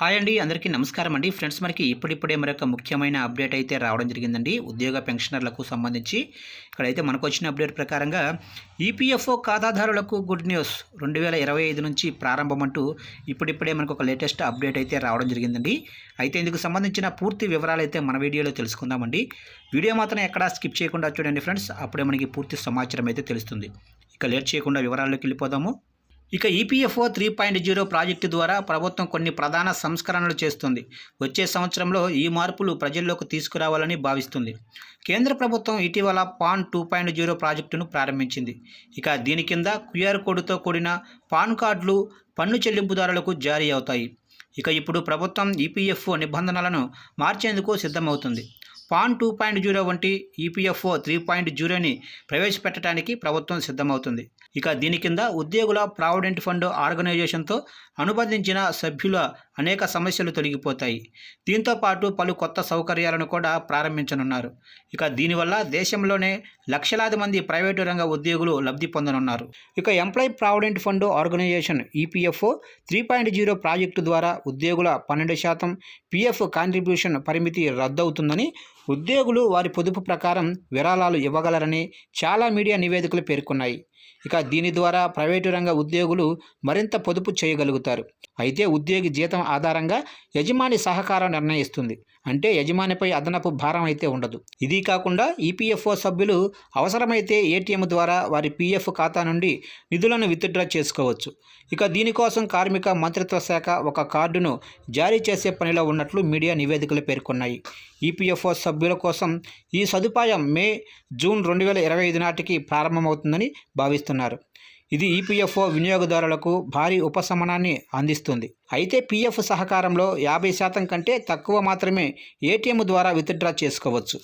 Hi అండి అందరికీ నమస్కారం అండి. ఫ్రెండ్స్ మనకి ఇప్పుడిప్పుడే మరొక ముఖ్యమైన అప్డేట్ అయితే రావడం జరిగిందండి. ఉద్యోగ పెన్షనర్లకు సంబంధించి ఇక్కడైతే మనకు వచ్చిన అప్డేట్ ప్రకారంగా ఈపీఎఫ్ఓ ఖాతాదారులకు గుడ్ న్యూస్ రెండు వేల ఇరవై ఐదు నుంచి ప్రారంభం అంటూ ఇప్పుడిప్పుడే మనకు ఒక లేటెస్ట్ అప్డేట్ అయితే రావడం జరిగిందండి. అయితే ఇందుకు సంబంధించిన పూర్తి వివరాలు అయితే మన వీడియోలో తెలుసుకుందామండి. వీడియో మాత్రం ఎక్కడా స్కిప్ చేయకుండా చూడండి ఫ్రెండ్స్. అప్పుడే మనకి పూర్తి సమాచారం అయితే తెలుస్తుంది. ఇక లేట్ చేయకుండా వివరాల్లోకి వెళ్ళిపోదాము. ఇక EPFO three point zero project ద్వారా ప్రభుత్వం కొన్ని ప్రధాన సంస్కరణలు చేస్తుంది. వచ్చే సంవత్సరంలో ఈ మార్పులు ప్రజల్లోకి తీసుకురావాలని భావిస్తుంది. కేంద్ర ప్రభుత్వం ఇటీవల పాన్ టూ పాయింట్ జీరో ప్రాజెక్టును ప్రారంభించింది. ఇక దీని కింద క్యూఆర్ కోడ్తో కూడిన పాన్ కార్డులు పన్ను చెల్లింపుదారులకు జారీ అవుతాయి. ఇక ఇప్పుడు ప్రభుత్వం ఈపీఎఫ్ఓ నిబంధనలను మార్చేందుకు సిద్ధమవుతుంది. పాన్ టూ పాయింట్ జీరో వంటి ఈపీఎఫ్ఓ త్రీ పాయింట్ జీరోని ప్రవేశపెట్టడానికి ప్రభుత్వం సిద్ధమవుతుంది. ఇక దీని కింద ఉద్యోగుల ప్రావిడెంట్ ఫండ్ ఆర్గనైజేషన్తో అనుబంధించిన సభ్యుల అనేక సమస్యలు తొలగిపోతాయి. దీంతో పాటు పలు కొత్త సౌకర్యాలను కూడా ప్రారంభించనున్నారు. ఇక దీనివల్ల దేశంలోనే లక్షలాది మంది ప్రైవేటు రంగ ఉద్యోగులు లబ్ధి పొందనున్నారు. ఇక employee provident fund organisation EPFO three point zero project ద్వారా ఉద్యోగుల పన్నెండు శాతం పీఎఫ్ కాంట్రిబ్యూషన్ పరిమితి రద్దవుతుందని ఉద్యోగులు వారి పొదుపు ప్రకారం విరాళాలు ఇవ్వగలరని చాలా మీడియా నివేదికలు పేర్కొన్నాయి. ఇక దీని ద్వారా ప్రైవేటు రంగ ఉద్యోగులు మరింత పొదుపు చేయగలుగుతారు. అయితే ఉద్యోగి జీతం ఆధారంగా యజమాని సహకారం నిర్ణయిస్తుంది. అంటే యజమానిపై అదనపు భారం అయితే ఉండదు. ఇది కాకుండా ఈపీఎఫ్ఓ సభ్యులు అవసరమైతే ఏటీఎం ద్వారా వారి పీఎఫ్ ఖాతా నుండి నిధులను విత్డ్రా చేసుకోవచ్చు. ఇక దీనికోసం కార్మిక మంత్రిత్వ శాఖ ఒక కార్డును జారీ చేసే పనిలో ఉన్నట్లు మీడియా నివేదికలు పేర్కొన్నాయి. ఈపీఎఫ్ఓ సభ్యుల కోసం ఈ సదుపాయం మే జూన్ రెండు వేల ఇరవై ఐదు నాటికి ప్రారంభమవుతుందని భావిస్తున్నారు. ఇది ఈపీఎఫ్ఓ వినియోగదారులకు భారీ ఉపశమనాన్ని అందిస్తుంది. అయితే పీఎఫ్ సహకారంలో యాభై శాతం కంటే తక్కువ మాత్రమే ఏటీఎం ద్వారా విత్డ్రా చేసుకోవచ్చు.